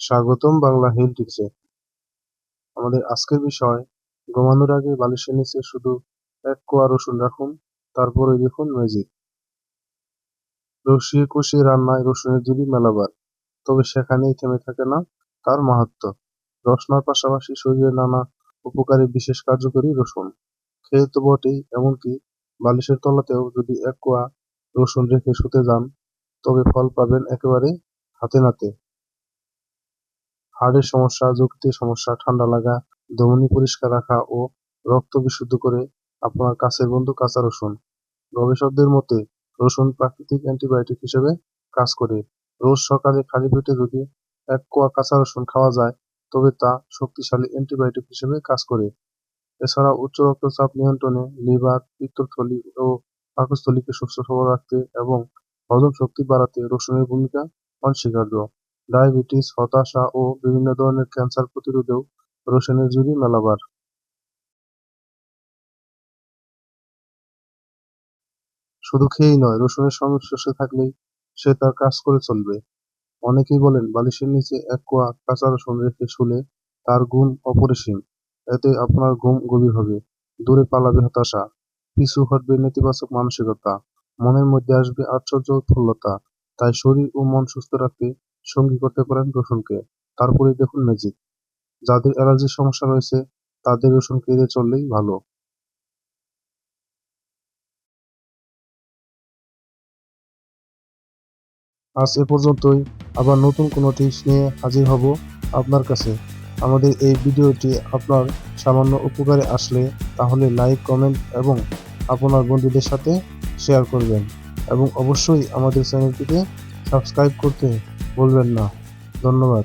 স্বাগতম বাংলা হিল টিপসে। আমাদের আজকের বিষয়, ঘুমানোর আগে বালিশের নিচে শুধু এক কোয়া রসুন রাখুন তারপরে দেখুন ম্যাজিক রসিয়ে কষিয়ে রান্নায় রসুনের জুড়ি মেলাবার, তবে সেখানেই থেমে থাকে না তার মাহাত্ম। রসনার পাশাপাশি শরীরে নানা উপকারী বিশেষ কার্যকরী রসুন। খেয়ে তো বটেই, এমনকি বালিশের তলাতেও যদি এক কোয়া রসুন রেখে শুতে যান, তবে ফল পাবেন একেবারে হাতে নাতে। হাড়ের সমস্যা, যকৃতের সমস্যা, ঠান্ডা লাগা, ধমনী পরিষ্কার রাখা ও রক্ত বিশুদ্ধ করে আপনার কাছের বন্ধু কাঁচা রসুন। গবেষকদের মতে, রসুন প্রাকৃতিক অ্যান্টিবায়োটিক হিসেবে কাজ করে। রোজ সকালে খালি পেটে যদি এক কোয়া কাঁচা রসুন খাওয়া যায়, তবে তা শক্তিশালী অ্যান্টিবায়োটিক হিসেবে কাজ করে। এছাড়া উচ্চ রক্তচাপ নিয়ন্ত্রণে লিভার, পিত্তথলি ও পাকস্থলীকে সুস্থ সবল রাখতে এবং হজম শক্তি বাড়াতে রসুনের ভূমিকা অনস্বীকার্য। ডায়াবেটিস, হতাশা ও বিভিন্ন ধরনের ক্যান্সার প্রতিরোধেও রসুনের ঝুড়ি মেলাবার। শুধু খেয়েই নয় রসুনের সংস্পর্শে থাকলেই সে তার কাজ করে চলবে। অনেকেই বলেন, বালিশের নিচে এক কোয়া কাঁচা রসুন রেখে শুলে তার গুণ অপরিসীম। এতে আপনার ঘুম গভীর হবে, দূরে পালাবে হতাশা, পিছু হটবে নেতিবাচক মানসিকতা, মনের মধ্যে আসবে আশ্চর্য উৎফুল্লতা তাই শরীর ও মন সুস্থ রাখতে সঙ্গী করতে পারেন রসুনকে তারপরেই দেখুন ম্যাজিক। যাদের অ্যালার্জির সমস্যা রয়েছে, তাদের রসুন এড়িয়ে চললেই ভালো। আজ এ পর্যন্তই। আবার নতুন কোনো টিপস নিয়ে হাজির হব আপনার কাছে। আমাদের এই ভিডিওটি আপনার সামান্য উপকারে আসলে তাহলে লাইক, কমেন্ট এবং আপনার বন্ধুদের সাথে শেয়ার করবেন। এবং অবশ্যই আমাদের চ্যানেলটিকে সাবস্ক্রাইব করতে ভুলবেন না। ধন্যবাদ।